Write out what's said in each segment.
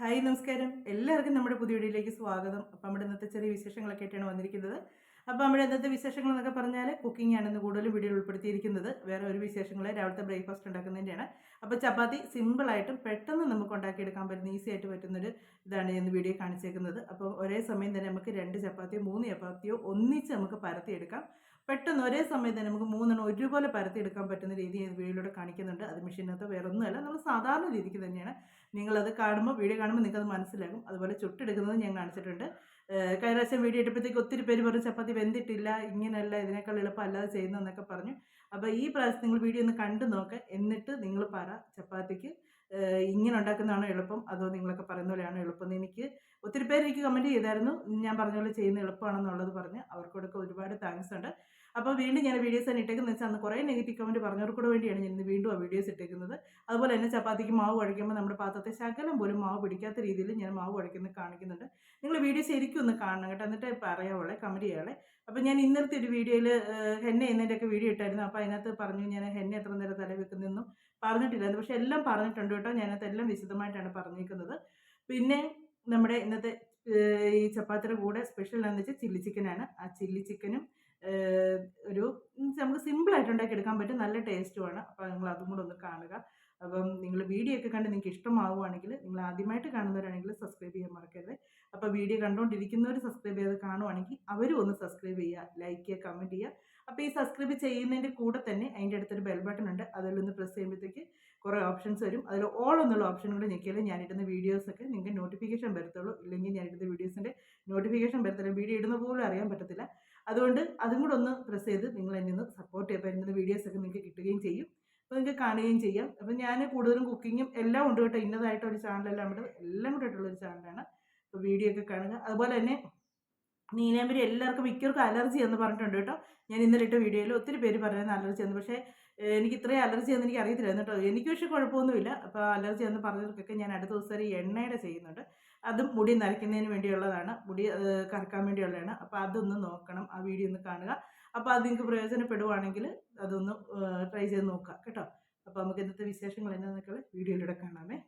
Hi നമസ്കാരം. എല്ലാവർക്കും നമ്മുടെ പുതിയ വീഡിയോയിലേക്ക് സ്വാഗതം. അപ്പം നമ്മുടെ ഇന്നത്തെ ചെറിയ വിശേഷങ്ങളൊക്കെ ആയിട്ടാണ് വന്നിരിക്കുന്നത്. അപ്പോൾ നമ്മുടെ ഇന്നത്തെ വിശേഷങ്ങൾ എന്നൊക്കെ പറഞ്ഞാൽ കുക്കിംഗ് ആണെന്ന് കൂടുതലും വീഡിയോയിൽ ഉൾപ്പെടുത്തിയിരിക്കുന്നത്. വേറെ ഒരു വിശേഷങ്ങൾ രാവിലത്തെ ബ്രേക്ക്ഫാസ്റ്റ് ഉണ്ടാക്കുന്നതിന്റെയാണ് അപ്പോൾ ചപ്പാത്തി സിമ്പിളായിട്ടും പെട്ടെന്ന് നമുക്ക് ഉണ്ടാക്കിയെടുക്കാൻ പറ്റുന്ന ഈസി ആയിട്ട് പറ്റുന്നൊരു ഇതാണ് ഇന്ന് വീഡിയോ കാണിച്ചേക്കുന്നത്. അപ്പോൾ ഒരേ സമയം തന്നെ നമുക്ക് രണ്ട് ചപ്പാത്തിയോ മൂന്ന് ചപ്പാത്തിയോ ഒന്നിച്ച് നമുക്ക് പരത്തിയെടുക്കാം. പെട്ടെന്ന് ഒരേ സമയം തന്നെ നമുക്ക് മൂന്നെണ്ണം ഒരുപോലെ പരത്തിയെടുക്കാൻ പറ്റുന്ന രീതി വീഡിയോയിലൂടെ കാണിക്കുന്നുണ്ട്. അത് മെഷീനകത്ത് വേറെ ഒന്നുമല്ല നമ്മൾ സാധാരണ രീതിക്ക് തന്നെയാണ് നിങ്ങളത് കാണുമ്പോൾ വീഡിയോ കാണുമ്പോൾ നിങ്ങൾക്ക് അത് മനസ്സിലാകും. അതുപോലെ ചുട്ടെടുക്കുന്നത് ഞാൻ കാണിച്ചിട്ടുണ്ട്. കഴിഞ്ഞ പ്രാവശ്യം വീഡിയോ ഇട്ടപ്പോഴത്തേക്ക് ഒത്തിരി പേര് പറഞ്ഞു ചപ്പാത്തി വെന്തിട്ടില്ല ഇങ്ങനെയല്ല ഇതിനേക്കാൾ എളുപ്പം അല്ലാതെ ചെയ്യുന്നതെന്നൊക്കെ പറഞ്ഞു. അപ്പോൾ ഈ പ്രാവശ്യം നിങ്ങൾ വീഡിയോ ഒന്ന് കണ്ടു നോക്ക്. എന്നിട്ട് നിങ്ങൾ പറ ചപ്പാത്തിക്ക് ഇങ്ങനെ ഉണ്ടാക്കുന്നതാണോ എളുപ്പം? അതോ നിങ്ങളൊക്കെ പറയുന്ന പോലെയാണോ എളുപ്പം? എനിക്ക് ഒത്തിരി പേര് എനിക്ക് കമന്റ് ചെയ്തായിരുന്നു. ഞാൻ പറഞ്ഞ പോലെ ചെയ്യുന്ന എളുപ്പമാണെന്നുള്ളത് പറഞ്ഞ് അവർക്കൊക്കെ ഒരുപാട് താങ്ക്സ് ഉണ്ട്. അപ്പോൾ വീണ്ടും ഞാൻ വീഡിയോസ് തന്നെ ഇട്ടേക്കുന്നത് വെച്ചാൽ അന്ന് കുറേ നെഗറ്റീവ് കമന്റ് പറഞ്ഞവർക്ക് കൂടെ വേണ്ടിയാണ് ഞാൻ ഇന്ന് വീണ്ടും ആ വീഡിയോസ് ഇട്ടേക്കുന്നത്. അതുപോലെ തന്നെ ചപ്പാത്തിക്ക് മാവ് കുഴയ്ക്കുമ്പോൾ നമ്മുടെ പാത്രത്തെ ശകലം പോലും മാവ് പിടിക്കാത്ത രീതിയിൽ ഞാൻ മാവ് കുഴയ്ക്കുന്നത് കാണിക്കുന്നുണ്ട്. നിങ്ങൾ വീഡിയോ ശരിക്കും ഒന്ന് കാണണം കേട്ടോ. എന്നിട്ട് പറയാവുള്ളേ കമന്റ് ചെയ്യാളെ അപ്പോൾ ഞാൻ ഇന്നത്തെ ഒരു വീഡിയോയിൽ ഹെന്ന എന്നതിന്റെയൊക്കെ വീഡിയോ ഇട്ടായിരുന്നു. അപ്പോൾ അതിനകത്ത് പറഞ്ഞു ഞാൻ ഹെന്ന എത്ര നേരം തല വെക്കുന്നതെന്നും പറഞ്ഞിട്ടില്ലായിരുന്നു. പക്ഷേ എല്ലാം പറഞ്ഞിട്ടുണ്ട് കേട്ടോ. ഞാനത് എല്ലാം വിശദമായിട്ടാണ് പറഞ്ഞിരിക്കുന്നത് പിന്നെ നമ്മുടെ ഇന്നത്തെ ഈ ചപ്പാത്തിയുടെ കൂടെ സ്പെഷ്യൽ എന്താണെന്ന് വെച്ചാൽ ചില്ലി ചിക്കനാണ് ആ ചില്ലി ചിക്കനും ഒരു നമുക്ക് സിമ്പിളായിട്ട് ഉണ്ടാക്കിയെടുക്കാൻ പറ്റും നല്ല ടേസ്റ്റുമാണ് അപ്പോൾ നിങ്ങൾ അതും കൂടെ ഒന്ന് കാണുക. അപ്പം നിങ്ങൾ വീഡിയോ ഒക്കെ കണ്ട് നിങ്ങൾക്ക് ഇഷ്ടമാവുകയാണെങ്കിൽ നിങ്ങൾ ആദ്യമായിട്ട് കാണുന്നവരാണെങ്കിൽ സബ്സ്ക്രൈബ് ചെയ്യാൻ മറക്കരുത്. അപ്പോൾ വീഡിയോ കണ്ടുകൊണ്ടിരിക്കുന്നവർ സബ്സ്ക്രൈബ് ചെയ്ത് കാണുവാണെങ്കിൽ അവരും ഒന്ന് സബ്സ്ക്രൈബ് ചെയ്യുക ലൈക്ക് ചെയ്യുക കമന്റ് ചെയ്യുക. അപ്പോൾ ഈ സബ്സ്ക്രൈബ് ചെയ്യുന്നതിന്റെ കൂടെ തന്നെ അതിന്റെ അടുത്തൊരു ബെൽ ബട്ടൺ ഉണ്ട്. അതിലൊന്ന് പ്രസ് ചെയ്യുമ്പോഴത്തേക്ക് കുറേ ഓപ്ഷൻസ് വരും. അതിൽ ഓൾ എന്നുള്ള ഓപ്ഷൻ കൂടെ ഇടുന്ന ഞാനിടുന്ന വീഡിയോസൊക്കെ നിങ്ങൾക്ക് നോട്ടിഫിക്കേഷൻ വരത്തുള്ളൂ. ഇല്ലെങ്കിൽ ഞാനിടുന്ന വീഡിയോസിന്റെ നോട്ടിഫിക്കേഷൻ വരത്തില്ല. വീഡിയോ ഇടുന്ന പോലും അറിയാൻ പറ്റത്തില്ല. അതുകൊണ്ട് അതും കൂടെ ഒന്ന് പ്രസ് ചെയ്ത് നിങ്ങൾ എന്നെ ഒന്ന് സപ്പോർട്ട് ചെയ്യുമ്പോൾ വീഡിയോസ് ഒക്കെ നിങ്ങൾക്ക് കിട്ടുകയും ചെയ്യും. അപ്പോൾ നിങ്ങൾക്ക് കാണുകയും ചെയ്യാം. അപ്പോൾ ഞാൻ കൂടുതലും കുക്കിങ്ങും എല്ലാം ഉണ്ട് കേട്ടോ. ഇന്നതായിട്ട് ഒരു ചാനലെല്ലാം ഉണ്ട്. എല്ലാം കൂടെ ഒരു ചാനലാണ് അപ്പോൾ വീഡിയോ ഒക്കെ കാണുക. അതുപോലെ തന്നെ നീലാമ്പരി എല്ലാവർക്കും മിക്കവർക്കും അലർജി എന്ന് പറഞ്ഞിട്ടുണ്ട് കേട്ടോ. ഞാൻ ഇന്നലെ ഇട്ട വീഡിയോയിൽ ഒത്തിരി പേര് പറയുന്ന അലർജി എന്ന് പക്ഷേ എനിക്ക് ഇത്രയും അലർജി എന്ന് എനിക്ക് അറിയത്തില്ലായിരുന്നു കേട്ടോ. എനിക്ക് പക്ഷേ കുഴപ്പമൊന്നുമില്ല. അപ്പോൾ അലർജി എന്ന് പറഞ്ഞവർക്കൊക്കെ ഞാൻ അടുത്ത ദിവസം ഒരു എണ്ണയുടെ ചെയ്യുന്നുണ്ട്. അതും മുടി നരയ്ക്കുന്നതിന് വേണ്ടിയുള്ളതാണ്. മുടി കറക്കാൻ വേണ്ടിയുള്ളതാണ്. അപ്പോൾ അതൊന്ന് നോക്കണം. ആ വീഡിയോ ഒന്ന് കാണുക. അപ്പോൾ അത് നിങ്ങൾക്ക് പ്രയോജനപ്പെടുവാണെങ്കിൽ അതൊന്ന് ട്രൈ ചെയ്ത് നോക്കുക. കേട്ടോ? അപ്പോൾ നമുക്ക് ഇന്നത്തെ വിശേഷങ്ങൾ എന്താണെന്നൊക്കെ വീഡിയോയിലൂടെ കാണാമേ.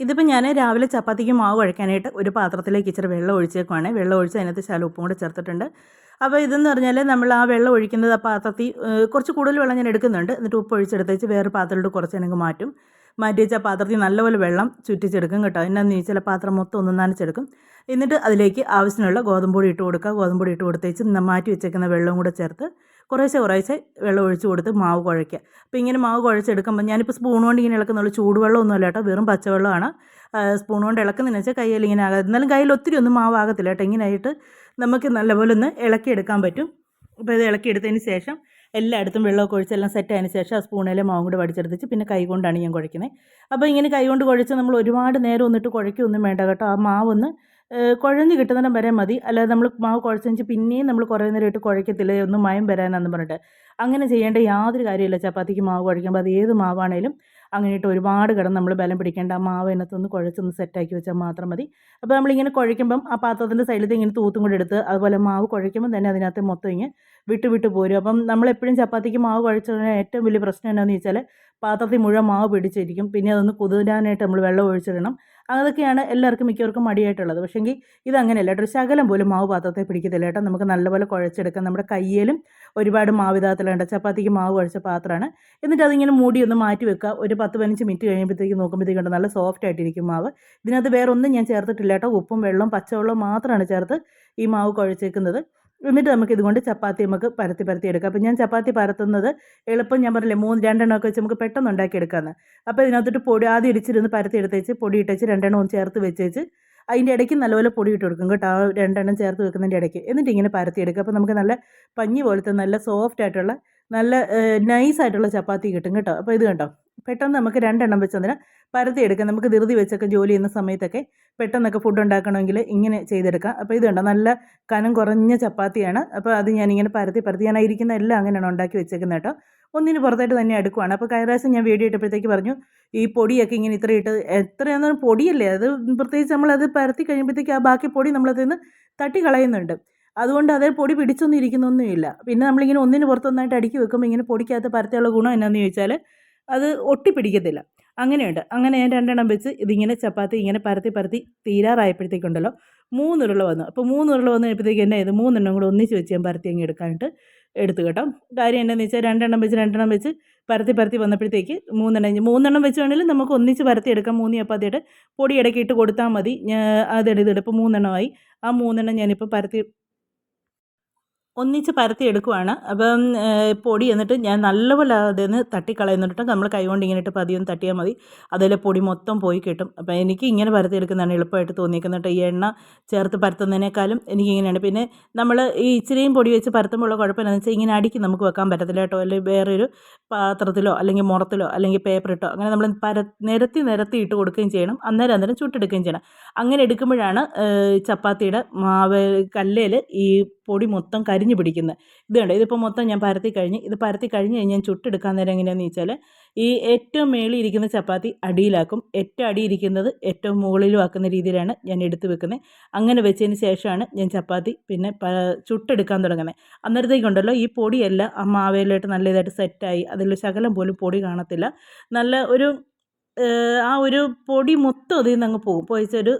ഇതിപ്പോൾ ഞാൻ രാവിലെ ചപ്പാത്തിക്ക് മാവ് കുഴക്കാനായിട്ട് ഒരു പാത്രത്തിലേക്ക് ഇച്ചിരി വെള്ളം ഒഴിച്ചേക്കുവാണ്. വെള്ളം ഒഴിച്ച് അതിനകത്ത് ശാല ഉപ്പും കൂടെ ചേർത്തിട്ടുണ്ട്. അപ്പോൾ ഇതെന്ന് പറഞ്ഞാൽ നമ്മൾ ആ വെള്ളം ഒഴിക്കുന്നത് ആ പാത്രത്തിൽ കുറച്ച് കൂടുതൽ വെള്ളം ഞാൻ എടുക്കുന്നുണ്ട്. എന്നിട്ട് ഉപ്പ് ഒഴിച്ചെടുത്തേച്ച് വേറെ പാത്രത്തിലോട്ട് കുറച്ച് എനിക്ക് മാറ്റും. മാറ്റി വെച്ച പാത്രത്തിൽ നല്ലപോലെ വെള്ളം ചുറ്റിച്ചെടുക്കും കേട്ടോ. എന്നാന്ന് ചോദിച്ചാൽ പാത്രം മൊത്തം ഒന്ന് നനച്ചെടുക്കും. എന്നിട്ട് അതിലേക്ക് ആവശ്യത്തിനുള്ള ഗോതമ്പൊടി ഇട്ട് കൊടുക്കുക. ഗോതമ്പൊടി ഇട്ട് കൊടുത്തേച്ച് മാറ്റി വെച്ചേക്കുന്ന വെള്ളവും കൂടെ ചേർത്ത് കുറേശ്ശെ കുറേശ്ശെ വെള്ളം ഒഴിച്ച് കൊടുത്ത് മാവ് കുഴയ്ക്കുക. അപ്പോൾ ഇങ്ങനെ മാവ് കുഴച്ചെടുക്കുമ്പോൾ ഞാനിപ്പോൾ സ്പൂൺ കൊണ്ട് ഇങ്ങനെ ഇളക്കുന്നുള്ളൂ ചൂടുവെള്ളം അല്ല കേട്ടോ. വെറും പച്ചവെള്ളമാണ്. സ്പൂൺ കൊണ്ട് ഇളക്കുന്നതെന്ന് വെച്ചാൽ കയ്യിൽ ഇങ്ങനെ ആകാതെ എന്നാലും കയ്യിൽ ഒത്തിരി ഒന്നും മാവാകത്തില്ല കേട്ടോ. ഇങ്ങനെ ആയിട്ട് നമുക്ക് നല്ലപോലെ ഒന്ന് ഇളക്കിയെടുക്കാൻ പറ്റും. അപ്പോൾ ഇത് ഇളക്കിയെടുത്തതിന് ശേഷം എല്ലായിടത്തും വെള്ളമൊക്കെ ഒഴിച്ച് എല്ലാം സെറ്റ് ആയതിനു ശേഷം ആ സ്പൂണിലെ മാവും കൂടി വടിച്ചെടുത്തിച്ച് പിന്നെ കൈ കൊണ്ടാണ് ഞാൻ കുഴക്കുന്നത് അപ്പോൾ ഇങ്ങനെ കൈ കൊണ്ട് കുഴച്ച് നമ്മൾ ഒരുപാട് നേരം ഒന്നിട്ട് കുഴയ്ക്കൊന്നും വേണ്ട കേട്ടോ. ആ മാവൊന്ന് കുഴഞ്ഞ് കിട്ടുന്നിടം വരെ മതി. അല്ലാതെ നമ്മൾ മാവ് കുഴച്ചെങ്കിൽ പിന്നെയും നമ്മൾ കുറേ നേരം ഇട്ട് കുഴക്കത്തില്ല ഒന്ന് മയം വരാനാന്ന് പറഞ്ഞിട്ട്. അങ്ങനെ ചെയ്യേണ്ട യാതൊരു കാര്യമില്ല ചപ്പാത്തിക്ക് മാവ് കുഴയ്ക്കുമ്പോൾ അത് ഏത് മാവാണേലും അങ്ങനെ ഇട്ട് ഒരുപാട് കിടന്ന് നമ്മൾ ബലം പിടിക്കേണ്ട. ആ മാവ് അതിനകത്തൊന്ന് കുഴച്ചൊന്ന് സെറ്റാക്കി വെച്ചാൽ മാത്രം മതി. അപ്പോൾ നമ്മളിങ്ങനെ കുഴയ്ക്കുമ്പം ആ പാത്രത്തിന്റെ സൈഡിൽ ഇങ്ങനെ തൂത്തും കൂടെ എടുത്ത് അതുപോലെ മാവ് കുഴയ്ക്കുമ്പോൾ തന്നെ അതിനകത്ത് മൊത്തം ഇങ്ങനെ വിട്ട് വിട്ട് പോരും. അപ്പം നമ്മളെപ്പോഴും ചപ്പാത്തിക്ക് മാവ് കുഴച്ചു കഴിഞ്ഞാൽ ഏറ്റവും വലിയ പ്രശ്നം എന്താണെന്ന് വെച്ചാൽ പാത്രത്തിൽ മുഴുവൻ മാവ് പിടിച്ചിരിക്കും. പിന്നെ അതൊന്ന് കുതിരാനായിട്ട് നമ്മൾ വെള്ളം ഒഴിച്ചിടണം. അതൊക്കെയാണ് എല്ലാവർക്കും മിക്കവർക്കും മടിയായിട്ടുള്ളത്. പക്ഷേങ്കിൽ ഇതങ്ങനെയല്ല. കേട്ടോ ശകലം പോലും മാവ് പാത്രത്തെ പിടിക്കത്തില്ല കേട്ടോ. നമുക്ക് നല്ലപോലെ കുഴച്ചെടുക്കാം. നമ്മുടെ കയ്യിലും ഒരുപാട് മാവ് ഇതാകത്തിലുണ്ട് ചപ്പാത്തിക്ക് മാവ് കുഴച്ച പാത്രമാണ്. എന്നിട്ട് അതിങ്ങനെ മൂടി ഒന്ന് മാറ്റി വെക്കുക. ഒരു പത്ത് പതിനഞ്ച് മിനിറ്റ് കഴിയുമ്പോഴത്തേക്ക് നോക്കുമ്പോഴത്തേക്കുണ്ട് നല്ല സോഫ്റ്റ് ആയിട്ടിരിക്കും മാവ്. ഇതിനകത്ത് വേറൊന്നും ഞാൻ ചേർത്തിട്ടില്ല കേട്ടോ. ഉപ്പും വെള്ളവും പച്ചവെള്ളവും മാത്രമാണ് ചേർത്ത് ഈ മാവ് കുഴച്ചേക്കുന്നത്. എന്നിട്ട് നമുക്ക് ഇതുകൊണ്ട് ചപ്പാത്തി നമുക്ക് പരത്തി പരത്തി എടുക്കാം. അപ്പോൾ ഞാൻ ചപ്പാത്തി പരത്തുന്നത് എളുപ്പം ഞാൻ പറഞ്ഞില്ലേ മൂന്ന് രണ്ടെണ്ണമൊക്കെ വെച്ച് നമുക്ക് പെട്ടെന്ന് ഉണ്ടാക്കിയെടുക്കാമെന്ന് അപ്പോൾ ഇതിനകത്തോട്ട് പൊടി ആദ്യം ഇടിച്ചിരുന്ന് പരത്തി എടുത്തേച്ച് പൊടി ഇട്ടേച്ച് രണ്ടെണ്ണം ഒന്ന് ചേർത്ത് വെച്ചേച്ച് അതിന്റെ ഇടയ്ക്ക് നല്ലപോലെ പൊടി ഇട്ട് കൊടുക്കും കേട്ടോ. രണ്ടെണ്ണം ചേർത്ത് വെക്കുന്നതിന്റെ ഇടയ്ക്ക്. എന്നിട്ട് ഇങ്ങനെ പരത്തി എടുക്കുക അപ്പോൾ നമുക്ക് നല്ല പഞ്ഞി പോലത്തെ നല്ല സോഫ്റ്റ് ആയിട്ടുള്ള നല്ല നൈസ് ആയിട്ടുള്ള ചപ്പാത്തി കിട്ടും കേട്ടോ. അപ്പോൾ ഇത് കണ്ടോ? പെട്ടെന്ന് നമുക്ക് രണ്ടെണ്ണം വെച്ച് അതിന് പരത്തി എടുക്കാം. നമുക്ക് ധൃതി വെച്ചൊക്കെ ജോലി ചെയ്യുന്ന സമയത്തൊക്കെ പെട്ടെന്നൊക്കെ ഫുഡ് ഉണ്ടാക്കണമെങ്കിൽ ഇങ്ങനെ ചെയ്തെടുക്കാം. അപ്പോൾ ഇത് കണ്ടോ? നല്ല കനം കുറഞ്ഞ ചപ്പാത്തിയാണ്. അപ്പോൾ അത് ഞാനിങ്ങനെ പരത്തി പരത്തി ഞാൻ ഇരിക്കുന്ന എല്ലാം അങ്ങനെയാണ് ഉണ്ടാക്കി വെച്ചേക്കുന്നത് കേട്ടോ. ഒന്നിന് പുറത്തായിട്ട് തന്നെ എടുക്കുവാണ്. അപ്പോൾ കഴിഞ്ഞ പ്രാവശ്യം ഞാൻ വീഡിയോ ഇട്ടപ്പോഴത്തേക്ക് പറഞ്ഞു ഈ പൊടിയൊക്കെ ഇങ്ങനെ ഇത്ര ഇട്ട് എത്രയാണെന്ന് പൊടിയല്ലേ? അത് പ്രത്യേകിച്ച് നമ്മളത് പരത്തി കഴിയുമ്പോഴത്തേക്ക് ആ ബാക്കി പൊടി നമ്മളതിൽ നിന്ന് തട്ടി കളയുന്നുണ്ട്. അതുകൊണ്ട് അതേ പൊടി പിടിച്ചൊന്നും ഇരിക്കുന്നൊന്നുമില്ല. പിന്നെ നമ്മളിങ്ങനെ ഒന്നിന് പുറത്തൊന്നായിട്ട് അടുക്കി വെക്കുമ്പോൾ ഇങ്ങനെ പൊടിക്കകത്ത് പരത്തിയുള്ള ഗുണം എന്നാന്ന് ചോദിച്ചാൽ അത് ഒട്ടിപ്പിടിക്കത്തില്ല. അങ്ങനെയുണ്ട്. അങ്ങനെ ഞാൻ രണ്ടെണ്ണം വെച്ച് ഇതിങ്ങനെ ചപ്പാത്തി ഇങ്ങനെ പരത്തി പരത്തി തീരാറായപ്പോഴത്തേക്കുണ്ടല്ലോ മൂന്നുരുള വന്നു. അപ്പോൾ മൂന്നുരുള വന്നു കഴിഞ്ഞപ്പോഴത്തേക്ക് എന്നെ ഇത് മൂന്നെണ്ണം കൂടെ ഒന്നിച്ച് വെച്ച് ഞാൻ പരത്തി അങ്ങ് എടുക്കാനായിട്ട് എടുത്തു കേട്ടോ. കാര്യം എന്താണെന്ന് വെച്ചാൽ രണ്ടെണ്ണം വെച്ച് രണ്ടെണ്ണം വെച്ച് പരത്തി പരത്തി വന്നപ്പോഴത്തേക്ക് മൂന്നെണ്ണം മൂന്നെണ്ണം വെച്ച് വേണമെങ്കിലും നമുക്ക് ഒന്നിച്ച് പരത്തി എടുക്കാം. മൂന്ന് ചപ്പാത്തിയുടെ പൊടി ഇടയ്ക്ക് ഇട്ട് കൊടുത്താൽ മതി. ഞാൻ അതെടുത്തിട്ട് ഇപ്പോൾ മൂന്നെണ്ണമായി. ആ മൂന്നെണ്ണം ഞാനിപ്പോൾ പരത്തി ഒന്നിച്ച് പരത്തി എടുക്കുവാണ്. അപ്പം പൊടി എന്നിട്ട് ഞാൻ നല്ലപോലെ അതിന് തട്ടിക്കളയുന്നിട്ട് നമ്മൾ കൈകൊണ്ട് ഇങ്ങനെ ഇട്ട് പതിയൊന്ന് തട്ടിയാൽ മതി. അതിലെ പൊടി മൊത്തം പോയി കിട്ടും. അപ്പം എനിക്ക് ഇങ്ങനെ പരത്തി എടുക്കുന്നതാണ് എളുപ്പമായിട്ട് തോന്നിയിരിക്കുന്നത് ഈ എണ്ണ ചേർത്ത് പരത്തുന്നതിനേക്കാളും എനിക്ക് ഇങ്ങനെയാണ്. പിന്നെ നമ്മൾ ഈ ഇച്ചിരിയും പൊടി വെച്ച് പരത്തുമ്പോഴുള്ള ഉള്ള കുഴപ്പം വെച്ചാൽ ഇങ്ങനെ അടുക്കി നമുക്ക് വെക്കാൻ പറ്റത്തില്ല കേട്ടോ. അല്ലെങ്കിൽ വേറൊരു പാത്രത്തിലോ അല്ലെങ്കിൽ മുറത്തിലോ അല്ലെങ്കിൽ പേപ്പർ ഇട്ടോ അങ്ങനെ നമ്മൾ പര നിരത്തി നിരത്തി ഇട്ട് കൊടുക്കുകയും ചെയ്യണം. അന്നേരം അന്നേരം ചുട്ടെടുക്കുകയും ചെയ്യണം. അങ്ങനെ എടുക്കുമ്പോഴാണ് ചപ്പാത്തിയുടെ മാവ് കല്ലേൽ ഈ പൊടി മൊത്തം കരിഞ്ഞു പിടിക്കുന്നത് ഇത് കണ്ടോ? ഇതിപ്പോൾ മൊത്തം ഞാൻ പരത്തി കഴിഞ്ഞ് ഇത് പരത്തി കഴിഞ്ഞ് കഴിഞ്ഞാൽ ഞാൻ ചുട്ടെടുക്കാൻ നേരം എങ്ങനെയാണെന്ന് വെച്ചാൽ ഈ ഏറ്റവും മേളിൽ ഇരിക്കുന്ന ചപ്പാത്തി അടിയിലാക്കും. ഏറ്റവും അടി ഇരിക്കുന്നത് ഏറ്റവും മുകളിലും ആക്കുന്ന രീതിയിലാണ് ഞാൻ എടുത്ത് വെക്കുന്നത് അങ്ങനെ വെച്ചതിന് ശേഷമാണ് ഞാൻ ചപ്പാത്തി പിന്നെ ചുട്ടെടുക്കാൻ തുടങ്ങുന്നത് അന്നേരത്തേക്കുണ്ടല്ലോ ഈ പൊടിയെല്ലാം ആ മാവേലായിട്ട് നല്ല ഇതായിട്ട് സെറ്റായി അതിൽ ശകലം പോലും പൊടി കാണത്തില്ല. നല്ല ഒരു ആ ഒരു പൊടി മൊത്തം അതിൽ നിന്ന് അങ്ങ് പോകും. പോയിച്ചൊരു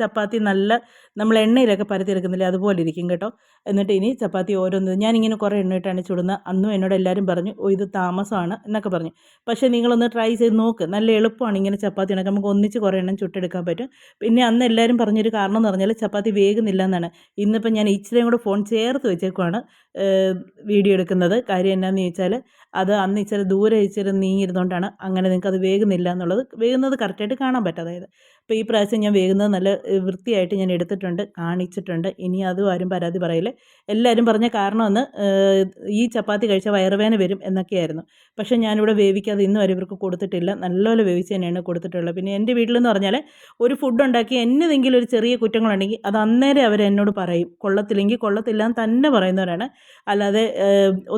ചപ്പാത്തി നല്ല നമ്മൾ എണ്ണയിലൊക്കെ പരത്തിയെടുക്കുന്നില്ലേ അതുപോലെ ഇരിക്കും കേട്ടോ. എന്നിട്ട് ഇനി ചപ്പാത്തി ഓരോന്ന് ഞാനിങ്ങനെ കുറേ എണ്ണ ഇട്ടാണ് ചുടുന്നത്. അന്നും എന്നോട് എല്ലാവരും പറഞ്ഞു ഓ ഇത് താമസമാണ് എന്നൊക്കെ പറഞ്ഞു. പക്ഷേ നിങ്ങളൊന്ന് ട്രൈ ചെയ്ത് നോക്ക്. നല്ല എളുപ്പമാണ് ഇങ്ങനെ ചപ്പാത്തി ഉണ്ടാക്കാൻ. നമുക്ക് ഒന്നിച്ച് കുറേ എണ്ണം ചുട്ടെടുക്കാൻ പറ്റും. പിന്നെ അന്ന് എല്ലാവരും പറഞ്ഞൊരു കാരണം എന്ന് പറഞ്ഞാൽ ചപ്പാത്തി വേഗുന്നില്ല എന്നാണ്. ഇന്നിപ്പോൾ ഞാൻ ഇച്ചിരിയും കൂടെ ഫോൺ ചേർത്ത് വെച്ചേക്കുവാണ് വീഡിയോ എടുക്കുന്നത്. കാര്യം എന്നാന്ന് ചോദിച്ചാൽ അത് അന്ന് ഇച്ചിരി ദൂരെ ഇച്ചിരി നീങ്ങിയിരുന്നുകൊണ്ടാണ് അങ്ങനെ നിങ്ങൾക്ക് അത് വേഗുന്നില്ല എന്നുള്ളത് വേഗുന്നത് കറക്റ്റായിട്ട് കാണാൻ പറ്റും. അതായത് അപ്പോൾ ഈ പ്രാവശ്യം ഞാൻ വേഗുന്നത് നല്ല വൃത്തിയായിട്ട് ഞാൻ എടുത്തിട്ടുണ്ട് കാണിച്ചിട്ടുണ്ട്. ഇനി അതും ആരും പരാതി പറയില്ല. എല്ലാവരും പറഞ്ഞ കാരണം ഒന്ന് ഈ ചപ്പാത്തി കഴിച്ചാൽ വയറുവേന വരും എന്നൊക്കെയായിരുന്നു. പക്ഷേ ഞാനിവിടെ വേവിക്കാതെ ഇന്നും വരെ ഇവർക്ക് കൊടുത്തിട്ടില്ല. നല്ലപോലെ വേവിച്ച് തന്നെയാണ് കൊടുത്തിട്ടുള്ളത്. പിന്നെ എന്റെ വീട്ടിലെന്ന് പറഞ്ഞാൽ ഒരു ഫുഡ് ഉണ്ടാക്കി എന്നതെങ്കിലും ഒരു ചെറിയ കുറ്റങ്ങളുണ്ടെങ്കിൽ അത് അന്നേരം അവർ എന്നോട് പറയും. കൊള്ളത്തില്ലെങ്കിൽ കൊള്ളത്തില്ല എന്ന് തന്നെ പറയുന്നവരാണ്. അല്ലാതെ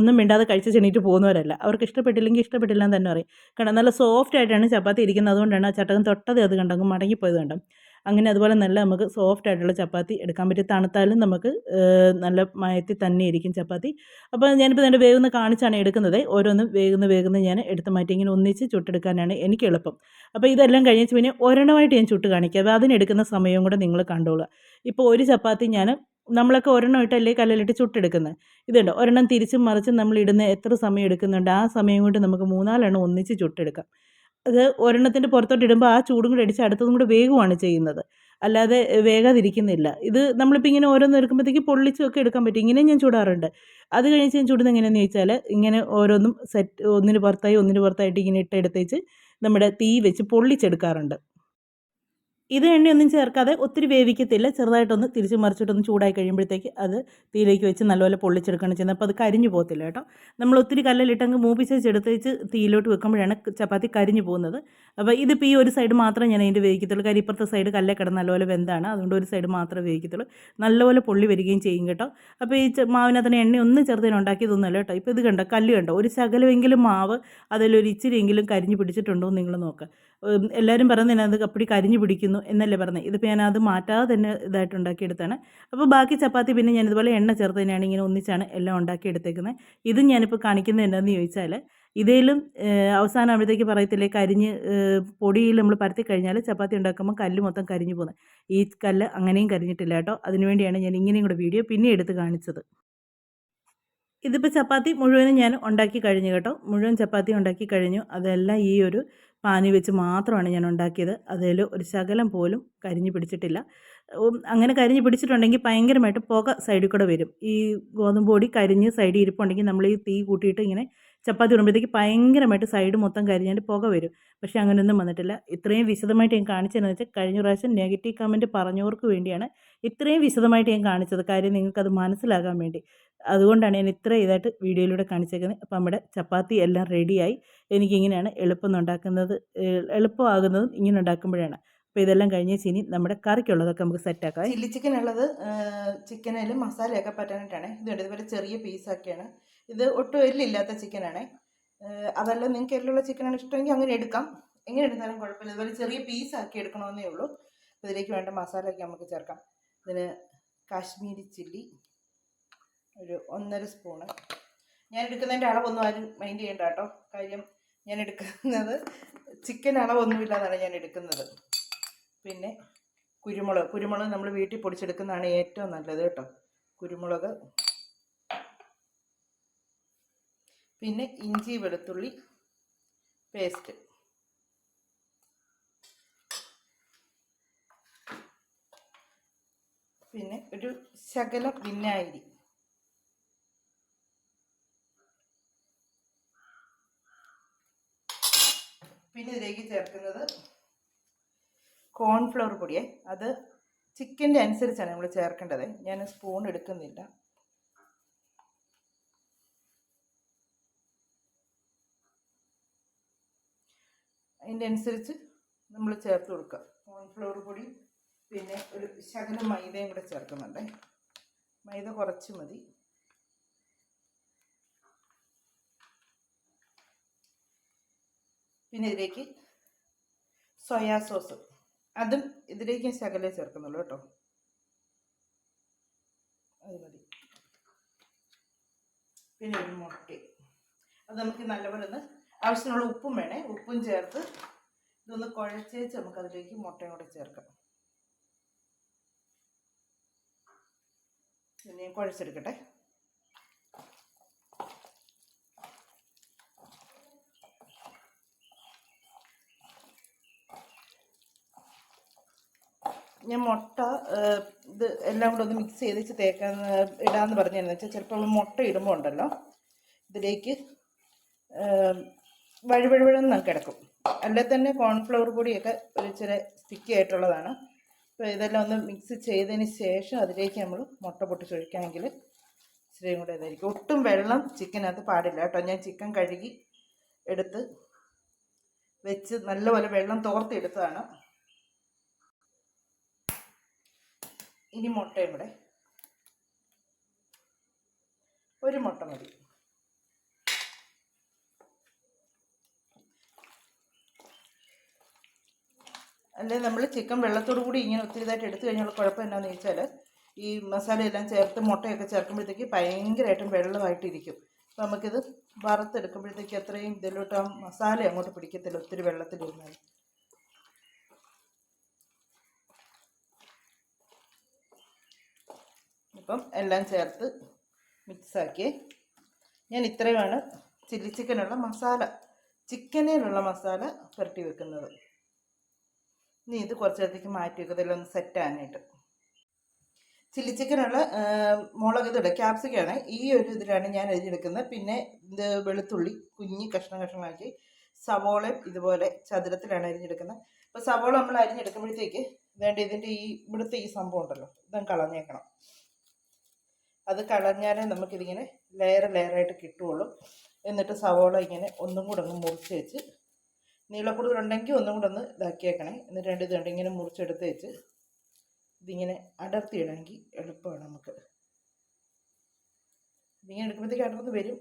ഒന്നും മിണ്ടാതെ കഴിച്ച് ചെണീറ്റ് പോകുന്നവരല്ല. അവർക്ക് ഇഷ്ടപ്പെട്ടില്ലെങ്കിൽ ഇഷ്ടപ്പെട്ടില്ല എന്ന് തന്നെ പറയും. കാരണം നല്ല സോഫ്റ്റ് ആയിട്ടാണ് ചപ്പാത്തി ഇരിക്കുന്നത്. അതുകൊണ്ടാണ് ആ ചട്ടകം തൊട്ടത് അത് കണ്ടങ്ങ് മടങ്ങിപ്പോയത് കണ്ടോ? അങ്ങനെ അതുപോലെ നല്ല നമുക്ക് സോഫ്റ്റ് ആയിട്ടുള്ള ചപ്പാത്തി എടുക്കാൻ പറ്റും തണുത്താലും നമുക്ക് നല്ല മയത്തിൽ തന്നെ ഇരിക്കും ചപ്പാത്തി. അപ്പോൾ ഞാനിപ്പോൾ എന്റെ വേഗം കാണിച്ചാണ് എടുക്കുന്നത്. ഓരോന്നും വേഗം വേഗം ഞാൻ എടുത്ത് മാറ്റി ഇങ്ങനെ ഒന്നിച്ച് ചുട്ടെടുക്കാനാണ് എനിക്ക് എളുപ്പം. അപ്പോൾ ഇതെല്ലാം കഴിഞ്ഞ് പിന്നെ ഒരെണ്ണമായിട്ട് ഞാൻ ചുട്ട് കാണിക്കുക അപ്പോൾ അതിനെടുക്കുന്ന സമയവും കൂടെ നിങ്ങൾ കണ്ടോളുക. ഇപ്പോൾ ഒരു ചപ്പാത്തി ഞാൻ നമ്മളൊക്കെ ഒരെണ്ണം ഇട്ടല്ലേ കല്ലിലിട്ട് ചുട്ടെടുക്കുന്നത്. ഇതുണ്ട് ഒരെണ്ണം തിരിച്ചും മറിച്ചും നമ്മൾ ഇടുന്ന എത്ര സമയം എടുക്കുന്നുണ്ട്. ആ സമയം കൊണ്ട് നമുക്ക് മൂന്നാലെണ്ണം ഒന്നിച്ച് ചുട്ടെടുക്കാം. അത് ഒരെണ്ണത്തിന്റെ പുറത്തോട്ട് ഇടുമ്പോൾ ആ ചൂടും കൂടെ അടിച്ച് അടുത്തതും കൂടെ വേഗമാണ് ചെയ്യുന്നത്. അല്ലാതെ വേഗാതിരിക്കുന്നില്ല ഇത് നമ്മളിപ്പോൾ ഇങ്ങനെ ഓരോന്ന് എടുക്കുമ്പോഴത്തേക്ക് പൊള്ളിച്ചൊക്കെ എടുക്കാൻ പറ്റും. ഇങ്ങനെ ഞാൻ ചൂടാറുണ്ട്. അത് കഴിഞ്ഞ് ഞാൻ ചൂടുന്നത് എങ്ങനെയാണെന്ന് ചോദിച്ചാൽ ഇങ്ങനെ ഓരോന്നും സെറ്റ് ഒന്നിന് പുറത്തായി ഒന്നിന് പുറത്തായിട്ട് ഇങ്ങനെ ഇട്ടെടുത്തേച്ച് നമ്മുടെ തീ വെച്ച് പൊള്ളിച്ചെടുക്കാറുണ്ട്. ഇത് എണ്ണയൊന്നും ചേർക്കാതെ ഒത്തിരി വേവിക്കത്തില്ല. ചെറുതായിട്ടൊന്ന് തിരിച്ച് മറിച്ചിട്ടൊന്ന് ചൂടായി കഴിയുമ്പോഴത്തേക്ക് അത് തീയിലേക്ക് വെച്ച് നല്ലപോലെ പൊള്ളിച്ചെടുക്കുകയാണ് ചെയ്യുന്നത്. അപ്പോൾ അത് കരിഞ്ഞു പോകത്തില്ല കേട്ടോ. നമ്മൾ ഒത്തിരി കല്ലിലിട്ടങ്ങ് മൂപ്പിച്ചെടുത്ത് വെച്ച് തീയിലോട്ട് വെക്കുമ്പോഴാണ് ചപ്പാത്തി കരിഞ്ഞു പോകുന്നത്. അപ്പോൾ ഇതിപ്പോൾ ഈ ഒരു സൈഡ് മാത്രമേ ഞാൻ അതിന്റെ വേവിക്കത്തുള്ളൂ. കാര്യം ഇപ്പുറത്തെ സൈഡ് കല്ലേ കിടന്ന് നല്ലപോലെ വെന്താണ്. അതുകൊണ്ട് ഒരു സൈഡ് മാത്രമേ വേവിക്കത്തുള്ളൂ. നല്ലപോലെ പൊള്ളി വരികയും ചെയ്യും കേട്ടോ. അപ്പോൾ ഈ മാവിനകത്തിന് എണ്ണ ഒന്നും ചേർത്തതിന് ഉണ്ടാക്കിയതൊന്നുമല്ല കേട്ടോ. ഇപ്പോൾ ഇത് കണ്ടോ? കല്ല് കണ്ടോ? ഒരു ശകലമെങ്കിലും മാവ് അതിലൊരു ഇച്ചിരിയെങ്കിലും കരിഞ്ഞു പിടിച്ചിട്ടുണ്ടോ നിങ്ങൾ നോക്കുക എല്ലാവരും പറയുന്നത് അത് കപ്പടി കരിഞ്ഞു പിടിക്കുന്നു എന്നല്ലേ പറഞ്ഞത് ഇതിപ്പോൾ ഞാൻ അത് മാറ്റാതെ തന്നെ ഇതായിട്ട് ഉണ്ടാക്കിയെടുത്താണ്. അപ്പോൾ ബാക്കി ചപ്പാത്തി പിന്നെ ഞാൻ ഇതുപോലെ എണ്ണ ചേർത്ത് തന്നെയാണ് ഇങ്ങനെ ഒന്നിച്ചാണ് എല്ലാം ഉണ്ടാക്കിയെടുത്തേക്കുന്നത്. ഇതും ഞാനിപ്പോൾ കാണിക്കുന്നത് എന്താണെന്ന് ചോദിച്ചാൽ ഇതേലും അവസാനം അവിടത്തേക്ക് പറയത്തില്ലേ കരിഞ്ഞ് പൊടിയിൽ നമ്മൾ പരത്തി കഴിഞ്ഞാൽ ചപ്പാത്തി ഉണ്ടാക്കുമ്പോൾ കല്ല് മൊത്തം കരിഞ്ഞു പോകുന്നത്. ഈ കല്ല് അങ്ങനെയും കരിഞ്ഞിട്ടില്ല കേട്ടോ. അതിനുവേണ്ടിയാണ് ഞാൻ ഇങ്ങനെയും കൂടെ വീഡിയോ പിന്നെ എടുത്ത് കാണിച്ചത്. ഇതിപ്പോൾ ചപ്പാത്തി മുഴുവനും ഞാൻ ഉണ്ടാക്കി കഴിഞ്ഞു കേട്ടോ. മുഴുവൻ ചപ്പാത്തി ഉണ്ടാക്കി കഴിഞ്ഞു. അതെല്ലാം ഈ ഒരു പാനി വെച്ച് മാത്രമാണ് ഞാൻ ഉണ്ടാക്കിയത്. അതിൽ ഒരു ശകലം പോലും കരിഞ്ഞു പിടിച്ചിട്ടില്ല. അങ്ങനെ കരിഞ്ഞു പിടിച്ചിട്ടുണ്ടെങ്കിൽ ഭയങ്കരമായിട്ട് പുക സൈഡിൽ കൂടെ വരും. ഈ ഗോതമ്പ് പൊടി കരിഞ്ഞ് സൈഡിൽ ഇരിപ്പുണ്ടെങ്കിൽ നമ്മൾ ഈ തീ കൂട്ടിയിട്ട് ഇങ്ങനെ ചപ്പാത്തി ഇടുമ്പോഴത്തേക്ക് ഭയങ്കരമായിട്ട് സൈഡ് മൊത്തം കരിഞ്ഞാണ്ട് പുക വരും. പക്ഷേ അങ്ങനെയൊന്നും വന്നിട്ടില്ല. ഇത്രയും വിശദമായിട്ട് ഞാൻ കാണിച്ചതെന്ന് വെച്ചാൽ കഴിഞ്ഞ പ്രാവശ്യം നെഗറ്റീവ് കമന്റ് പറഞ്ഞവർക്ക് വേണ്ടിയാണ് ഇത്രയും വിശദമായിട്ട് ഞാൻ കാണിച്ചത്. കാര്യം നിങ്ങൾക്കത് മനസ്സിലാകാൻ വേണ്ടി. അതുകൊണ്ടാണ് ഞാൻ ഇത്ര ഇതായിട്ട് വീഡിയോയിലൂടെ കാണിച്ചേക്കുന്നത്. അപ്പോൾ നമ്മുടെ ചപ്പാത്തി എല്ലാം റെഡിയായി എനിക്കിങ്ങനെയാണ് എളുപ്പം ഉണ്ടാക്കുന്നത്. എളുപ്പമാകുന്നതും ഇങ്ങനെ ഉണ്ടാക്കുമ്പോഴാണ്. അപ്പോൾ ഇതെല്ലാം കഴിഞ്ഞ് ഇനി നമ്മുടെ കറിക്കുള്ളതൊക്കെ നമുക്ക് സെറ്റാക്കാം ചില്ലി ചിക്കൻ ഉള്ളത് ചിക്കനിൽ മസാലയൊക്കെ പറ്റാനായിട്ടാണ്. ഇതുണ്ട് ഇതുപോലെ ചെറിയ പീസാക്കിയാണ് ഇത് ഒട്ടും എല്ലില്ലാത്ത ചിക്കനാണ്. അതല്ല നിങ്ങൾക്ക് എല്ലുള്ള ചിക്കനാണ് ഇഷ്ടമെങ്കിൽ അങ്ങനെ എടുക്കാം. എങ്ങനെ എടുത്താലും കുഴപ്പമില്ല. ഇതുപോലെ ചെറിയ പീസ് ആക്കി എടുക്കണമെന്നേ ഉള്ളൂ. ഇതിലേക്ക് വേണ്ട മസാലയൊക്കെ നമുക്ക് ചേർക്കാം. ഇതിന് കാശ്മീരി ചില്ലി ഒരു ഒന്നര സ്പൂണ്. ഞാൻ എടുക്കുന്നതിന്റെ അളവൊന്നും ആരും മൈൻഡ് ചെയ്യണ്ട കേട്ടോ. കാര്യം ഞാൻ എടുക്കുന്നത് ചിക്കൻ അളവൊന്നുമില്ലാതാണ് ഞാൻ എടുക്കുന്നത്. പിന്നെ കുരുമുളക്. കുരുമുളക് നമ്മൾ വീട്ടിൽ പൊടിച്ചെടുക്കുന്നതാണ് ഏറ്റവും നല്ലത് കേട്ടോ. കുരുമുളക് പിന്നെ ഇഞ്ചി വെളുത്തുള്ളി പേസ്റ്റ്. പിന്നെ ഒരു ശകല വിനാഗിരി. പിന്നെ ഇതിലേക്ക് ചേർക്കുന്നത് കോൺഫ്ലവർ പൊടിയെ. അത് ചിക്കന്റെ അനുസരിച്ചാണ് നമ്മൾ ചേർക്കേണ്ടത്. ഞാൻ സ്പൂൺ എടുക്കുന്നില്ല. അതിന്റെ അനുസരിച്ച് നമ്മൾ ചേർത്ത് കൊടുക്കുക. കോൺഫ്ലവർ പൊടി പിന്നെ ഒരു ശകലം മൈദയും കൂടെ ചേർക്കുന്നുണ്ട്. മൈദ കുറച്ച് മതി. പിന്നെ ഇതിലേക്ക് സോയാ സോസ് അതും ഇതിലേക്ക് ഞാൻ ശകലേ ചേർക്കുന്നുള്ളൂ കേട്ടോ. അത് മതി. പിന്നെ ഒരു മുട്ട. അത് നമുക്ക് നല്ലപോലെ ഒന്ന് ആവശ്യത്തിനുള്ള ഉപ്പും വേണേ. ഉപ്പും ചേർത്ത് ഇതൊന്ന് കുഴച്ചേച്ച് നമുക്ക് അതിലേക്ക് മുട്ടയും കൂടെ ചേർക്കാം. പിന്നെ കുഴച്ചെടുക്കട്ടെ. ഞാൻ മുട്ട ഇത് എല്ലാം കൂടെ ഒന്ന് മിക്സ് ചെയ്ത് തേക്കാൻ ഇടാന്ന് പറഞ്ഞതെന്ന് വെച്ചാൽ ചിലപ്പോൾ മുട്ട ഇടുമ്പോൾ ഉണ്ടല്ലോ. ഇതിലേക്ക് വഴുവഴുവഴന്ന് കിടക്കും. അല്ലെ തന്നെ കോൺഫ്ലവർ പൊടിയൊക്കെ ഒരു ഇച്ചിരി സ്റ്റിക്കി ആയിട്ടുള്ളതാണ്. അപ്പോൾ ഇതെല്ലാം ഒന്ന് മിക്സ് ചെയ്തതിന് ശേഷം അതിലേക്ക് നമ്മൾ മുട്ട പൊട്ടിച്ചൊഴിക്കുകയാണെങ്കിൽ ഇച്ചിരിയും കൂടെ ഇതായിരിക്കും. ഒട്ടും വെള്ളം ചിക്കനകത്ത് പാടില്ല കേട്ടോ. ഞാൻ ചിക്കൻ കഴുകി എടുത്ത് വെച്ച് നല്ലപോലെ വെള്ളം തോർത്തെടുത്തതാണ് ഇനി മുട്ടയും കൂടെ. ഒരു മുട്ട മതി. അല്ലെ നമ്മൾ ചിക്കൻ വെള്ളത്തോടു കൂടി ഇങ്ങനെ ഒത്തിരി ഇതായിട്ട് എടുത്തു കഴിഞ്ഞാൽ കുഴപ്പം എന്നാന്ന് ചോദിച്ചാൽ ഈ മസാലയെല്ലാം ചേർത്ത് മുട്ടയൊക്കെ ചേർക്കുമ്പോഴത്തേക്ക് ഭയങ്കരമായിട്ടും വെള്ളമായിട്ടിരിക്കും. അപ്പോൾ നമുക്കിത് വറുത്തെടുക്കുമ്പോഴത്തേക്ക് അത്രയും ഇതിലോട്ട് ആ മസാല അങ്ങോട്ട് പിടിക്കത്തില്ല ഒത്തിരി വെള്ളത്തിലിരുന്നാൽ. ഇപ്പം എല്ലാം ചേർത്ത് മിക്സാക്കി. ഞാൻ ഇത്രയുമാണ് ചില്ലി ചിക്കനുള്ള മസാല ചിക്കനിലുള്ള മസാല പുരട്ടി വെക്കുന്നത്. ഇനി ഇത് കുറച്ച് നേരത്തേക്ക് മാറ്റി വെക്കുക ഇതെല്ലാം ഒന്ന് സെറ്റ് ആകാനായിട്ട്. ചില്ലി ചിക്കനുള്ള മുളക് ഇതിട ക്യാപ്സിക്കാണ് ഈ ഒരു ഇതിലാണ് ഞാൻ എഴുതിയെടുക്കുന്നത് പിന്നെ ഇത് വെളുത്തുള്ളി കുഞ്ഞി കഷ്ണം കഷ്ണമാക്കി സവോളയും ഇതുപോലെ ചതുരത്തിലാണ് അരിഞ്ഞെടുക്കുന്നത്. അപ്പോൾ സവോള നമ്മൾ അരിഞ്ഞെടുക്കുമ്പോഴത്തേക്ക് വേണ്ട ഇതിന്റെ ഈ ഇവിടുത്തെ ഈ സംഭവം ഉണ്ടല്ലോ. ഇതും കളഞ്ഞേക്കണം. അത് കളഞ്ഞാലേ നമുക്കിതിങ്ങനെ ലെയർ ലെയറായിട്ട് കിട്ടുള്ളൂ എന്നിട്ട് സവോള ഇങ്ങനെ ഒന്നും കൂടെ ഒന്ന് മുറിച്ച് വെച്ച് നീളക്കൂടുതലുണ്ടെങ്കിൽ ഒന്നും കൂടെ ഒന്ന് ഇതാക്കിയേക്കണേ. എന്നിട്ട് രണ്ട് ഇതുണ്ട് ഇങ്ങനെ മുറിച്ചെടുത്ത് വെച്ച് ഇതിങ്ങനെ അടർത്തിയിടണമെങ്കിൽ എളുപ്പമാണ് നമുക്ക്. ഇതിങ്ങനെ എടുക്കുമ്പോഴത്തേക്ക് അടർന്ന് വരും.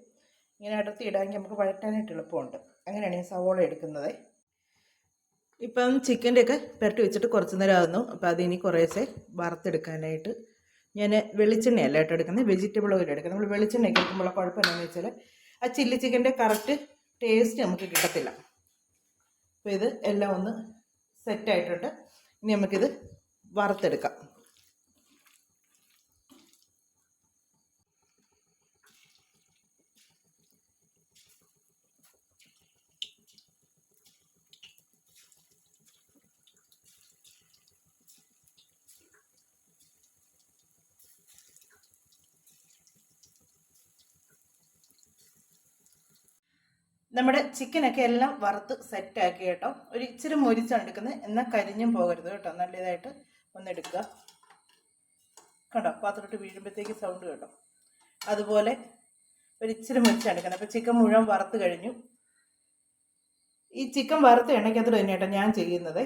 ഇങ്ങനെ അടർത്തി ഇടാമെങ്കിൽ നമുക്ക് വഴറ്റാനായിട്ട് എളുപ്പമുണ്ട്. അങ്ങനെയാണ് ഞാൻ സവോള എടുക്കുന്നത്. ഇപ്പം ചിക്കന്റെയൊക്കെ പുരട്ടി വെച്ചിട്ട് കുറച്ച് നേരം ആകുന്നു അപ്പോൾ അതിനി കുറേശ്ശെ വറുത്തെടുക്കാനായിട്ട് ഞാൻ വെളിച്ചെണ്ണയല്ല കേട്ടോ എടുക്കുന്നത്. വെജിറ്റബിൾ ഓയിൽ എടുക്കുന്നത്. നമ്മൾ വെളിച്ചെണ്ണയൊക്കെ എടുക്കുമ്പോൾ കുഴപ്പം വെച്ചാൽ ആ ചില്ലി ചിക്കന്റെ കറക്റ്റ് ടേസ്റ്റ് നമുക്ക് കിട്ടത്തില്ല. അപ്പോൾ ഇത് എല്ലാം ഒന്ന് സെറ്റായിട്ടുണ്ട് ഇനി നമുക്കിത് വറുത്തെടുക്കാം. നമ്മുടെ ചിക്കനൊക്കെ എല്ലാം വറുത്ത് സെറ്റാക്കി കേട്ടോ. ഒരു ഇച്ചിരി മുരിച്ചെടുക്കുന്നത് എന്നാൽ കരിഞ്ഞും പോകരുത് കേട്ടോ. നല്ല ഇതായിട്ട് ഒന്നെടുക്കുക കണ്ടോ? പാത്രത്തിൽ വീഴുമ്പോഴത്തേക്ക് സൗണ്ട് കേട്ടോ. അതുപോലെ ഒരു ഇച്ചിരി മൊരിച്ചാണ് എടുക്കുന്നത്. അപ്പോൾ ചിക്കൻ മുഴുവൻ വറുത്ത് കഴിഞ്ഞു. ഈ ചിക്കൻ വറുത്ത് എണ്ണയ്ക്കകത്തോട്ട് തന്നെ കേട്ടോ ഞാൻ ചെയ്യുന്നത്.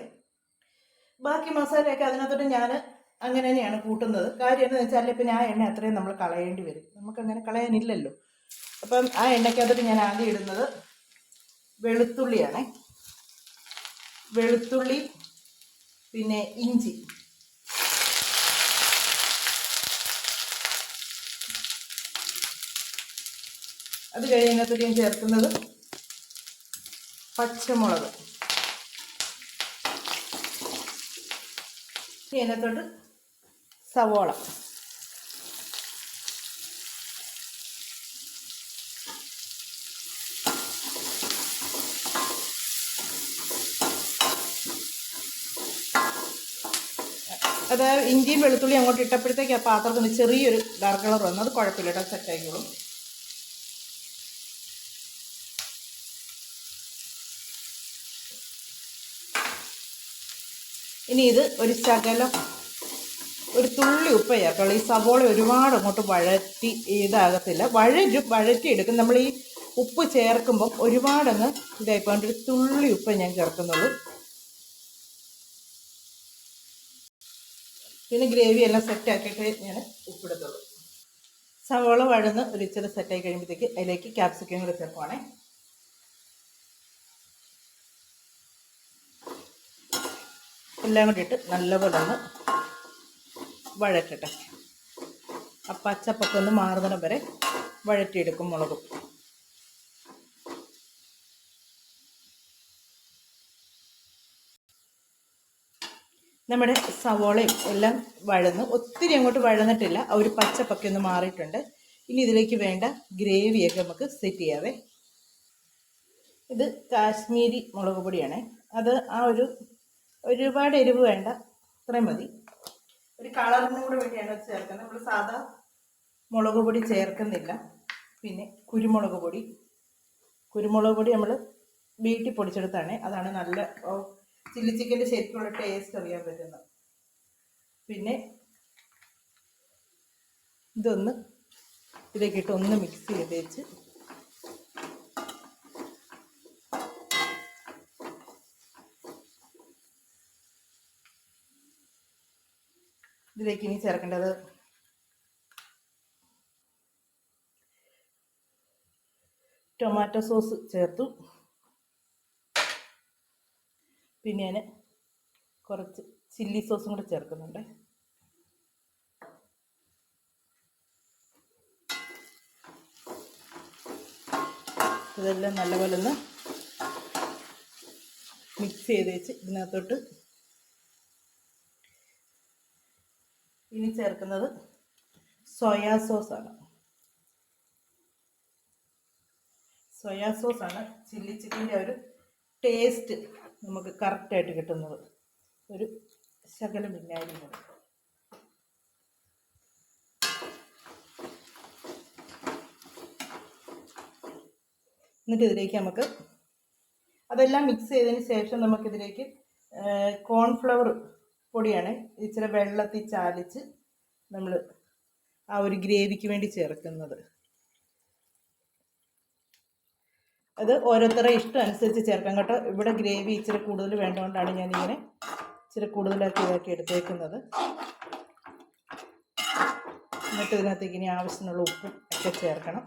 ബാക്കി മസാലയൊക്കെ അതിനകത്തോട്ട് ഞാൻ അങ്ങനെ തന്നെയാണ് കൂട്ടുന്നത്. കാര്യം എന്താണെന്ന് വെച്ചാൽ ഇപ്പം ആ എണ്ണ അത്രയും നമ്മൾ കളയേണ്ടി വരും. നമുക്കങ്ങനെ കളയാനില്ലല്ലോ. അപ്പം ആ എണ്ണയ്ക്കകത്തോട്ട് ഞാൻ ആദ്യം ഇടുന്നത് വെളുത്തുള്ളിയാണ്. വെളുത്തുള്ളി പിന്നെ ഇഞ്ചി. അത് കഴിഞ്ഞതിനകത്ത് ഞാൻ ചേർക്കുന്നത് പച്ചമുളക്. അതിനകത്തോട്ട് സവോള. അത് ഇഞ്ചിയും വെളുത്തുള്ളി അങ്ങോട്ട് ഇട്ടപ്പോഴത്തേക്ക് ആ പാത്രത്തിന് ചെറിയൊരു ഡാർക്ക് കളർ വന്നു. അത് കുഴപ്പമില്ല കേട്ടോ സെറ്റ് ആയിക്കോളും. ഇനി ഇത് ഒരു ശകലം ഒരു തുള്ളി ഉപ്പ് ചേർക്കുള്ളൂ ഈ സവോള ഒരുപാട് അങ്ങോട്ട് വഴറ്റി ഇതാകത്തില്ല. വഴരും വഴറ്റി എടുക്കും. നമ്മൾ ഈ ഉപ്പ് ചേർക്കുമ്പം ഒരുപാടങ്ങ് ഇതായിപ്പോണ്ട് ഒരു തുള്ളി ഉപ്പ് ഞാൻ ചേർക്കുന്നുള്ളൂ. പിന്നെ ഗ്രേവി എല്ലാം സെറ്റ് ആക്കിയിട്ട് ഞാൻ ഉപ്പിടത്തുള്ളൂ. സവോള വഴന്ന് ഒരു ഇച്ചിരി സെറ്റായി കഴിയുമ്പോഴത്തേക്ക് അതിലേക്ക് ക്യാപ്സിക്കം കൂടെ ചേർക്കുവാണേ. എല്ലാം കൂടി ഇട്ട് നല്ലപോലെ ഒന്ന് വഴറ്റട്ടെ. ആ പച്ചപ്പൊക്കെ ഒന്ന് മാറുന്നിടം വരെ വഴറ്റിയെടുക്കും മുളകും. നമ്മുടെ സവോളയും എല്ലാം വഴന്ന് ഒത്തിരി അങ്ങോട്ട് വഴന്നിട്ടില്ല. ആ ഒരു പച്ചപ്പൊക്കെ ഒന്ന് മാറിയിട്ടുണ്ട്. ഇനി ഇതിലേക്ക് വേണ്ട ഗ്രേവിയൊക്കെ നമുക്ക് സെറ്റ് ചെയ്യാവേ. ഇത് കാശ്മീരി മുളക് പൊടിയാണ്. അത് ആ ഒരു ഒരുപാട് എരിവ് വേണ്ട. അത്രയും മതി. ഒരു കളറിനും കൂടെ വേണ്ടിയാണ് അത് ചേർക്കുന്നത്. നമ്മൾ സാധാ മുളക് പൊടി ചേർക്കുന്നില്ല. പിന്നെ കുരുമുളക് പൊടി. കുരുമുളക് പൊടി നമ്മൾ വീട്ടിൽ പൊടിച്ചെടുത്താണ്. അതാണ് നല്ല ചില്ലി ചിക്കന്റെ ശരിക്കുള്ള ടേസ്റ്റ് അറിയാൻ പറ്റുന്നത് പിന്നെ ഇതൊന്ന് ഇതിലേക്കിട്ട് ഒന്ന് മിക്സ് ചെയ്ത് വെച്ച് ഇതിലേക്ക് ഇനി ചേർക്കേണ്ടത് ടൊമാറ്റോ സോസ് ചേർത്തു. പിന്നെ ഞാൻ കുറച്ച് ചില്ലി സോസും കൂടെ ചേർക്കുന്നുണ്ട്. ഇതെല്ലാം നല്ലപോലെ ഒന്ന് മിക്സ് ചെയ്ത് വെച്ച് ഇതിനകത്തോട്ട് ഇനി ചേർക്കുന്നത് സോയാ സോസാണ്. സോയാ സോസാണ് ചില്ലി ചിക്കന്റെ ഒരു ടേസ്റ്റ് നമുക്ക് കറക്റ്റായിട്ട് കിട്ടുന്നത്. ഒരു ശകലം വിനാഗിരി എന്നിട്ട് ഇതിലേക്ക് നമുക്ക് അതെല്ലാം മിക്സ് ചെയ്തതിന് ശേഷം നമുക്കിതിലേക്ക് കോൺഫ്ലവർ പൊടിയാണ് ഇച്ചിരി വെള്ളത്തിൽ ചാലിച്ച് നമ്മൾ ആ ഒരു ഗ്രേവിക്ക് വേണ്ടി ചേർക്കുന്നത്. അത് ഓരോരുത്തരുടെ ഇഷ്ടം അനുസരിച്ച് ചേർക്കാം. കേട്ടോ ഇവിടെ ഗ്രേവി ഇച്ചിരി കൂടുതൽ വേണ്ടതുകൊണ്ടാണ് ഞാനിങ്ങനെ ഇച്ചിരി കൂടുതലാക്കി ഇതാക്കി എടുത്തേക്കുന്നത്. എന്നിട്ട് ഇതിനകത്തേക്ക് ഇനി ആവശ്യത്തിനുള്ള ഉപ്പും ഒക്കെ ചേർക്കണം.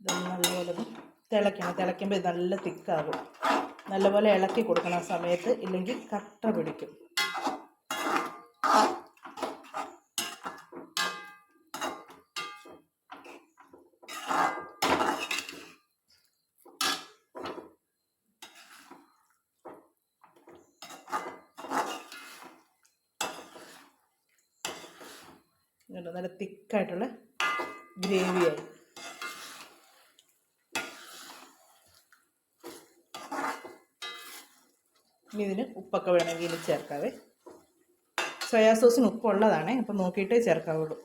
നല്ലപോലെ തിളയ്ക്കണം. തിളയ്ക്കുമ്പോൾ ഇത് നല്ല തിക്കാകും. നല്ലപോലെ ഇളക്കി കൊടുക്കണം ആ സമയത്ത്. ഇല്ലെങ്കിൽ കട്ട പിടിക്കും ഇങ്ങോട്ട് നല്ല തിക്കായിട്ടുള്ള ഗ്രേവിയായി ഇതിന് ഉപ്പൊക്കെ വേണമെങ്കിൽ ഇതിൽ ചേർക്കാവേ. സോയാ സോസിന് ഉപ്പുള്ളതാണ് അപ്പം നോക്കിയിട്ടേ ചേർക്കാവുള്ളൂ.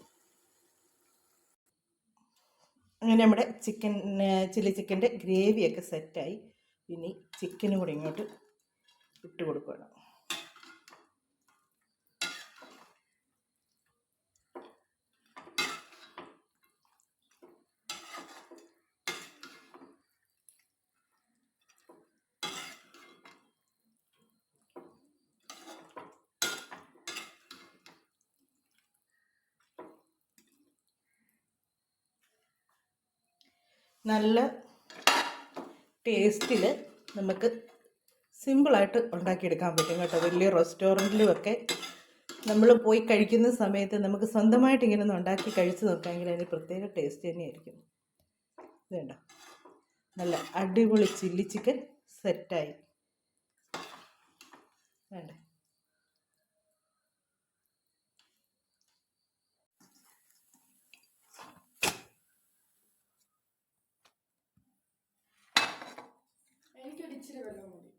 അങ്ങനെ നമ്മുടെ ചിക്കൻ ചില്ലി ചിക്കന്റെ ഗ്രേവിയൊക്കെ സെറ്റായി. ഇനി ചിക്കനും കൂടി ഇങ്ങോട്ട് ഇട്ട് കൊടുക്കണം നല്ല ടേസ്റ്റിൽ നമുക്ക് സിമ്പിളായിട്ട് ഉണ്ടാക്കിയെടുക്കാൻ പറ്റും കേട്ടോ. വലിയ റെസ്റ്റോറന്റിലുമൊക്കെ നമ്മൾ പോയി കഴിക്കുന്ന സമയത്ത് നമുക്ക് സ്വന്തമായിട്ട് ഇങ്ങനെ ഒന്ന് ഉണ്ടാക്കി കഴിച്ച് നോക്കാമെങ്കിൽ അതിന് പ്രത്യേക ടേസ്റ്റ് തന്നെയായിരിക്കും. വേണ്ട നല്ല അടിപൊളി ചില്ലി ചിക്കൻ സെറ്റായി വേണ്ടേ എനിക്കൊരു ഇച്ചിരി വെള്ളം മതി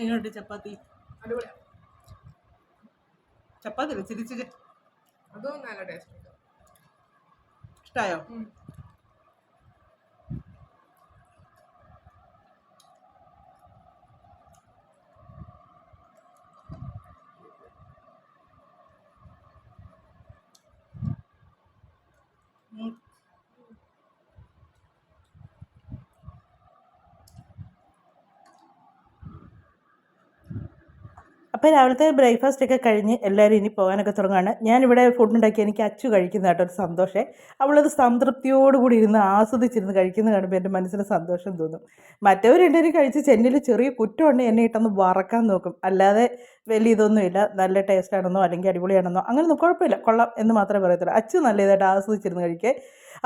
എങ്ങോട്ട് ചപ്പാത്തി. ചപ്പാത്തി അല്ല ചിക്കൻ അതും നല്ല ടേസ്റ്റ് ഇഷ്ടമായോ അപ്പോൾ രാവിലത്തെ ബ്രേക്ക്ഫാസ്റ്റ് ഒക്കെ കഴിഞ്ഞ് എല്ലാവരും ഇനി പോകാനൊക്കെ തുടങ്ങുകയാണ് ഞാനിവിടെ ഫുഡ് ഉണ്ടാക്കി എനിക്ക് അച്ചു കഴിക്കുന്ന കേട്ടോ ഒരു സന്തോഷേ. അവളത് സംതൃപ്തിയോടുകൂടി ഇരുന്ന് ആസ്വദിച്ചിരുന്ന് കഴിക്കുന്നത് കാണുമ്പോൾ എന്റെ മനസ്സിന് സന്തോഷം തോന്നും. മറ്റവർ രണ്ടുപേരും കഴിച്ച് ചെന്നിൽ ചെറിയ കുറ്റമുണ്ട് എന്നെ ഇട്ടൊന്ന് വറക്കാൻ നോക്കും. അല്ലാതെ വലിയ ഇതൊന്നുമില്ല നല്ല ടേസ്റ്റ് ആണെന്നോ അല്ലെങ്കിൽ അടിപൊളിയാണെന്നോ. അങ്ങനെയൊന്നും കുഴപ്പമില്ല. കൊള്ളാം എന്ന് മാത്രമേ പറയത്തുള്ളൂ. അച്ചു നല്ല ഇതായിട്ട് ആസ്വദിച്ചിരുന്ന് കഴിക്കേ.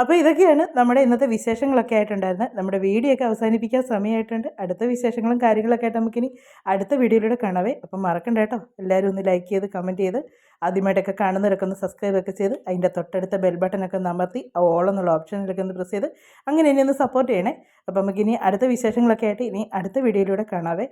അപ്പോൾ ഇതൊക്കെയാണ് നമ്മുടെ ഇന്നത്തെ വിശേഷങ്ങളൊക്കെ ആയിട്ടുണ്ടായിരുന്നത്. നമ്മുടെ വീഡിയോ ഒക്കെ അവസാനിപ്പിക്കാൻ സമയമായിട്ടുണ്ട്. അടുത്ത വിശേഷങ്ങളും കാര്യങ്ങളൊക്കെ ആയിട്ട് നമുക്കിനി അടുത്ത വീഡിയോയിലൂടെ കാണാവേ. അപ്പം മറക്കണ്ട കേട്ടോ. എല്ലാവരും ഒന്ന് ലൈക്ക് ചെയ്ത് കമന്റ് ചെയ്ത് ആദ്യമായിട്ടൊക്കെ കാണുന്നവരൊക്കെ ഒന്ന് സബ്സ്ക്രൈബ് ഒക്കെ ചെയ്ത് അതിന്റെ തൊട്ടടുത്ത ബെൽ ബട്ടനൊക്കെ ആ ഓൾ എന്നുള്ള ഓപ്ഷനിലൊക്കെ ഒന്ന് പ്രസ് ചെയ്ത് അങ്ങനെ ഇനി ഒന്ന് സപ്പോർട്ട് ചെയ്യണേ. അപ്പം നമുക്കിനി അടുത്ത വിശേഷങ്ങളൊക്കെ ആയിട്ട് ഇനി അടുത്ത വീഡിയോയിലൂടെ കാണാവേ.